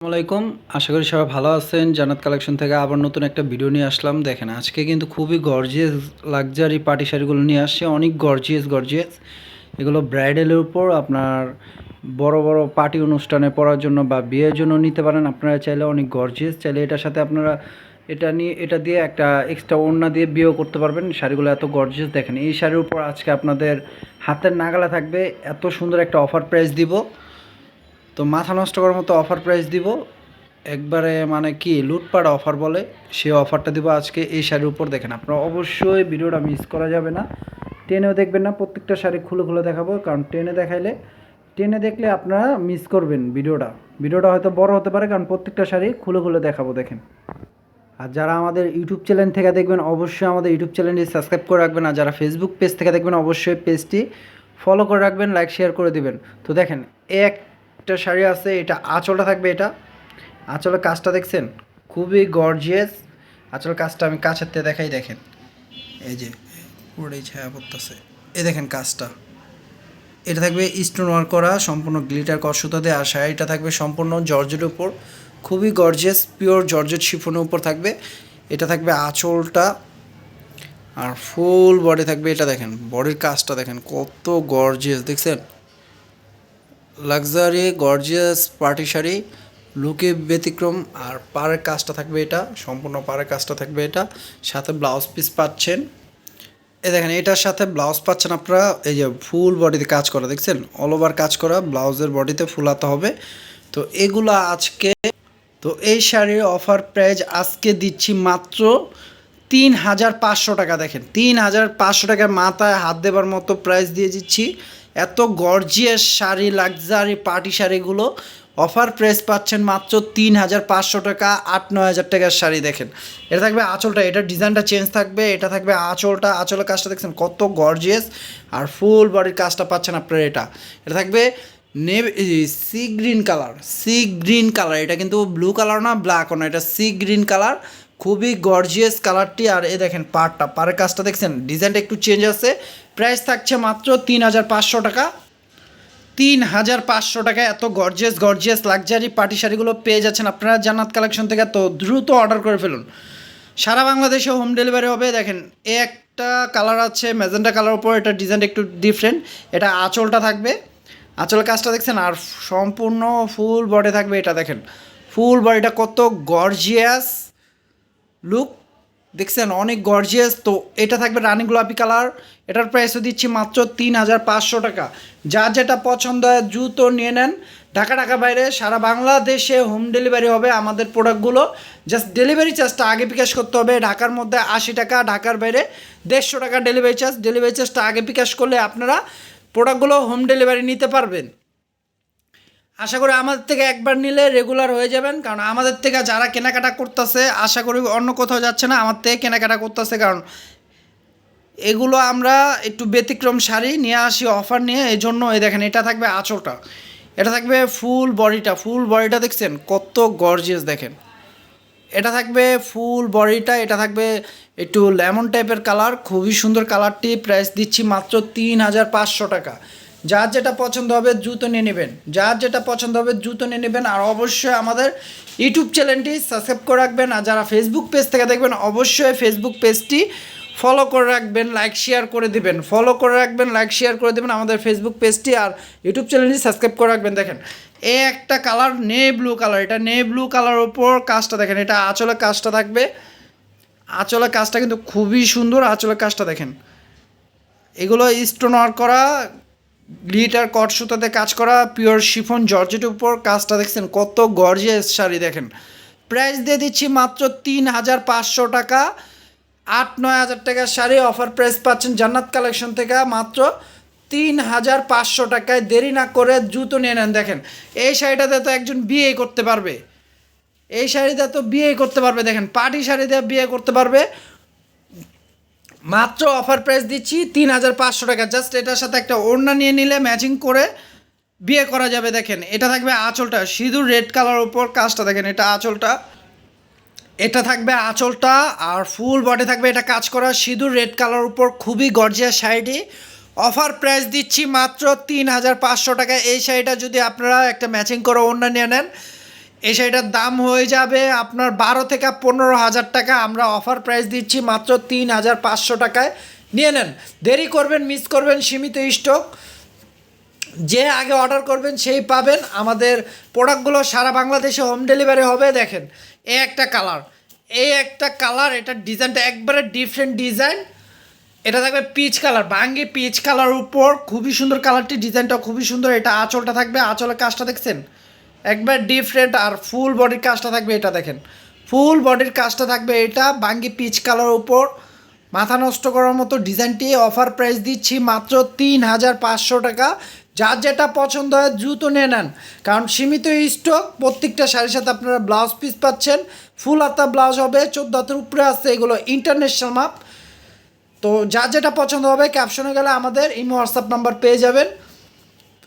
আসসালামাইকুম আশা করি সবাই ভালো আছেন। জান্নাত কালেকশন থেকে আবার নতুন একটা ভিডিও নিয়ে আসলাম। দেখেন, আজকে কিন্তু খুবই গর্জিয়াস লাক্সারি পার্টি শাড়িগুলো নিয়ে আসছে। অনেক গর্জিয়াস গর্জিয়াস এগুলো ব্রাইডালের উপর আপনার বড় বড় পার্টি অনুষ্ঠানে পড়ার জন্য বা বিয়ের জন্য নিতে পারেন। আপনারা চাইলে অনেক গর্জিয়াস চাইলে এটার সাথে আপনারা এটা নিয়ে, এটা দিয়ে একটা এক্সট্রা ওড়না দিয়ে বিয়েও করতে পারবেন। শাড়িগুলো এত গর্জিয়াস দেখেন, এই শাড়ির উপর আজকে আপনাদের হাতের নাগালা থাকবে। এত সুন্দর একটা অফার প্রাইস দিব। তো মাথা নষ্ট করার মতো অফার প্রাইস দিব। একবারে মানে কি, লুটপাট অফার বলে, সেই অফারটা দিব আজকে এই শাড়ির উপর। দেখেন, আপনারা অবশ্যই ভিডিওটা মিস করা যাবে না। টেনেও দেখবেন না, প্রত্যেকটা শাড়ি খুলে খুলে দেখাবো, কারণ টেনে দেখাইলে, টেনে দেখলে আপনারা মিস করবেন ভিডিওটা। ভিডিওটা হয়তো বড় হতে পারে, কারণ প্রত্যেকটা শাড়ি খুলে খুলে দেখাবো, দেখেন। আর যারা আমাদের ইউটিউব চ্যানেল থেকে দেখবেন, অবশ্যই আমাদের ইউটিউব চ্যানেলটি সাবস্ক্রাইব করে রাখবেন। আর যারা ফেসবুক পেজ থেকে দেখবেন, অবশ্যই পেজটি ফলো করে রাখবেন লাইক শেয়ার করে দিবেন। তো দেখেন একটা শাড়ি আছে, এটা আঁচলটা থাকবে এটা। আঁচলের কাজটা দেখছেন? খুবই গর্জিয়াস আঁচলের কাজটা আমি কাছের থেকে দেখাই, দেখেন। এই যে, পুরোটাই ছায়া পড়তেছে। এই দেখেন কাজটা। এটা থাকবে স্টোন ওয়ার্ক করা, সম্পূর্ণ গ্লিটার কষুতা দিয়ে, আর শাড়িটা থাকবে সম্পূর্ণ জর্জের উপর। খুবই গর্জিয়াস পিওর জর্জেট শিফনের উপর থাকবে। এটা থাকবে আঁচলটা। আর ফুল বডি থাকবে এটা, দেখেন। বডির কাজটা দেখেন, কত গর্জিয়াস দেখছেন? লাক্সারি, গর্জিয়াস, পার্টি শাড়ি, লুকে ব্যতিক্রম, আর পাড়ের কাজটা থাকবে এটা, সম্পূর্ণ পাড়ের কাজটা থাকবে এটা। সাথে ব্লাউজ পিস পাচ্ছেন। এ দেখেন, এটার সাথে ব্লাউজ পাচ্ছেন আপনারা, এই যে ফুল বডিতে কাজ করা, দেখছেন? অল ওভার কাজ করা, ব্লাউজের বডিতে ফুলাতে হবে। তো এগুলো আজকে, তো এই শাড়ির অফার প্রাইস আজকে দিচ্ছি মাত্র তিন হাজার পাঁচশো টাকা, দেখেন। তিন হাজার পাঁচশো মাথায় হাত দেবার মতো প্রাইস দিয়ে দিচ্ছি। এত গর্জিয়াস শাড়ি লাক্সারি পার্টি শাড়িগুলো। অফার প্রাইস পাচ্ছেন মাত্র তিন হাজার পাঁচশো টাকা, আট নয় হাজার টাকার শাড়ি দেখেন। এটা থাকবে আঁচলটা এটার ডিজাইনটা চেঞ্জ থাকবে, এটা থাকবে আঁচলটা, আঁচলের কাজটা দেখছেন কত গর্জিয়াস। আর ফুল বডির কাজটা পাচ্ছেন আপনার এটা। এটা থাকবে নেভ sea green colour sea green colour এটা কিন্তু ব্লু কালার না ব্ল্যাকও না, এটা সি গ্রিন কালার খুবই গর্জিয়াস কালারটি আর এ দেখেন পাড়টা, পাড়ের কাজটা দেখছেন? ডিজাইনটা একটু চেঞ্জ আছে। প্রাইস থাকছে মাত্র তিন হাজার পাঁচশো টাকা। তিন হাজার পাঁচশো টাকা এত গর্জিয়াস গর্জিয়াস লাক্সারি পার্টি শাড়িগুলো পেয়ে যাচ্ছেন আপনারা জান্নাত কালেকশন থেকে। তো দ্রুত অর্ডার করে ফেলুন। সারা বাংলাদেশে হোম ডেলিভারি হবে। দেখেন একটা কালার আছে ম্যাজেন্টা কালার উপর। এটা ডিজাইনটা একটু ডিফারেন্ট এটা আঁচলটা থাকবে। আঁচল কাজটা দেখছেন? আর সম্পূর্ণ ফুল বডি থাকবে এটা দেখেন। ফুল বডিটা কত গর্জিয়াস লুক দেখছেন, অনেক গর্জিয়াস তো এটা থাকবে রানি গোলাপি কালার। এটার প্রাইসও দিচ্ছি মাত্র তিন হাজার পাঁচশো টাকা। যার যেটা পছন্দ হয় জুতো নিয়ে নেন। ঢাকা ঢাকা বাইরে, সারা বাংলাদেশে হোম ডেলিভারি হবে আমাদের প্রোডাক্টগুলো জাস্ট ডেলিভারি চার্জটা আগে বিকাশ করতে হবে। ঢাকার মধ্যে আশি টাকা, ঢাকার বাইরে দেড়শো টাকা ডেলিভারি চার্জ ডেলিভারি চার্জটা আগে বিকাশ করলে আপনারা প্রোডাক্টগুলো হোম ডেলিভারি নিতে পারবেন। আশা করি আমাদের থেকে একবার নিলে রেগুলার হয়ে যাবেন, কারণ আমাদের থেকে যারা কেনাকাটা করতেছে, আশা করি অন্য কোথাও যাচ্ছে না, আমার থেকে কেনাকাটা করতেছে, কারণ এগুলো আমরা একটু ব্যতিক্রম শাড়ি নিয়ে আসি অফার নিয়ে এই জন্য এই দেখেন, এটা থাকবে আঁচলটা। এটা থাকবে ফুল বডিটা ফুল বডিটা দেখছেন, কত গর্জিয়াস দেখেন। এটা থাকবে ফুল বডিটা এটা থাকবে একটু লেমন টাইপের কালার খুবই সুন্দর কালারটি প্রাইস দিচ্ছি মাত্র তিন হাজার পাঁচশো টাকা। যার যেটা পছন্দ হবে জুতো নিয়ে নেবেন। যার যেটা পছন্দ হবে জুতো নিয়ে নেবেন। আর অবশ্যই আমাদের ইউটিউব চ্যানেলটি সাবস্ক্রাইব করে রাখবেন। আর যারা ফেসবুক পেজ থেকে দেখবেন, অবশ্যই ফেসবুক পেজটি ফলো করে রাখবেন লাইক শেয়ার করে দিবেন। ফলো করে রাখবেন লাইক শেয়ার করে দেবেন আমাদের ফেসবুক পেজটি আর ইউটিউব চ্যানেলটি সাবস্ক্রাইব করে রাখবেন। দেখেন, এ একটা কালার নে ব্লু কালার এটা নে ব্লু কালার ওপর কাজটা দেখেন। এটা আঁচলের কাজটা থাকবে। আঁচলের কাজটা কিন্তু খুবই সুন্দর আঁচলের কাজটা দেখেন। এগুলো স্টোন ওয়ার্ক করা গ্লিটার কট সুতাতে কাজ করা পিওর শিফন জর্জেটের উপর কাজটা দেখছেন, কত গর্জিয়াস শাড়ি দেখেন। প্রাইস দিয়ে দিচ্ছি মাত্র তিন হাজার পাঁচশো টাকা, আট নয় হাজার টাকার শাড়ি, অফার প্রাইস পাচ্ছেন জান্নাত কালেকশন থেকে মাত্র তিন হাজার পাঁচশো টাকায়। দেরি না করে জুতো নিয়ে নেন, দেখেন। এই শাড়িটাতে তো একজন বিয়ে করতে পারবে। এই শাড়িতে তো বিয়ে করতে পারবে, দেখেন। পার্টি শাড়ি দিয়ে বিয়ে করতে পারবে। মাত্র অফার প্রাইস দিচ্ছি তিন হাজার পাঁচশো টাকা। জাস্ট এটার সাথে একটা ওড়না নিয়ে নিলে ম্যাচিং করে বিয়ে করা যাবে, দেখেন। এটা থাকবে আঁচলটা, সিঁদুর রেড কালার উপর কাজটা, দেখেন এটা আঁচলটা। এটা থাকবে আঁচলটা, আর ফুল বডি থাকবে এটা কাজ করা সিঁদুর রেড কালার উপর, খুবই গর্জিয়াস শাড়িটি। অফার প্রাইস দিচ্ছি মাত্র তিন হাজার পাঁচশো টাকা। এই শাড়িটা যদি আপনারা একটা ম্যাচিং করে ওড়না নিয়ে নেন এই শাড়িটার দাম হয়ে যাবে আপনার বারো থেকে পনেরো হাজার টাকা। আমরা অফার প্রাইস দিচ্ছি মাত্র তিন হাজার পাঁচশো টাকায়। নিয়ে নেন। দেরি করবেন মিস করবেন, সীমিত স্টক যে আগে অর্ডার করবেন সেই পাবেন। আমাদের প্রোডাক্টগুলো সারা বাংলাদেশে হোম ডেলিভারি হবে, দেখেন। এই একটা কালার এই একটা কালার এটার ডিজাইনটা একবারে ডিফারেন্ট ডিজাইন এটা থাকবে পিচ কালার বাঙ্গি পিচ কালার উপর। খুবই সুন্দর কালারটি ডিজাইনটা খুবই সুন্দর। এটা আঁচলটা থাকবে, আঁচলের কাজটা দেখছেন? একবার ডিফারেন্ট আর ফুল বডির কাজটা থাকবে এটা দেখেন। ফুল বডির কাজটা থাকবে এটা বাঙ্গি পিচ কালার উপর। মাথা নষ্ট করার মতো ডিজাইনটি অফার প্রাইস দিচ্ছি মাত্র তিন হাজার পাঁচশো টাকা। যার যেটা পছন্দ হয় দ্রুত নিয়ে নেন। কারণ সীমিত স্টক প্রত্যেকটা শাড়ির সাথে আপনারা ব্লাউজ পিস পাচ্ছেন। ফুল হাতা ব্লাউজ হবে, চোদ্দ হাতের উপরে আসছে এগুলো ইন্টারন্যাশনাল মাপ তো যার যেটা পছন্দ হবে ক্যাপশনে গেলে আমাদের ইমো হোয়াটসঅ্যাপ নাম্বার পেয়ে যাবেন।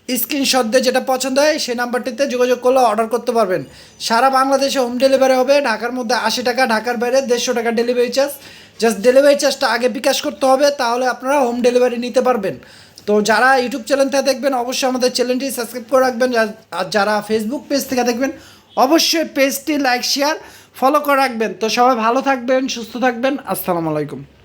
স্ক্রিনশট দিয়ে যেটা পছন্দ হয়, সেই নাম্বারটিতে যোগাযোগ করলে অর্ডার করতে পারবেন। সারা বাংলাদেশে হোম ডেলিভারি হবে, ঢাকার মধ্যে আশি টাকা, ঢাকার বাইরে দেড়শো টাকা ডেলিভারি চার্জ জাস্ট ডেলিভারি চার্জটা আগে বিকাশ করতে হবে, তাহলে আপনারা হোম ডেলিভারি নিতে পারবেন। তো যারা ইউটিউব চ্যানেল থেকে দেখবেন, অবশ্যই আমাদের চ্যানেলটি সাবস্ক্রাইব করে রাখবেন। আর যারা ফেসবুক পেজ থেকে দেখবেন, অবশ্যই পেজটি লাইক শেয়ার ফলো করে রাখবেন। তো সবাই ভালো থাকবেন, সুস্থ থাকবেন। আসসালামু আলাইকুম।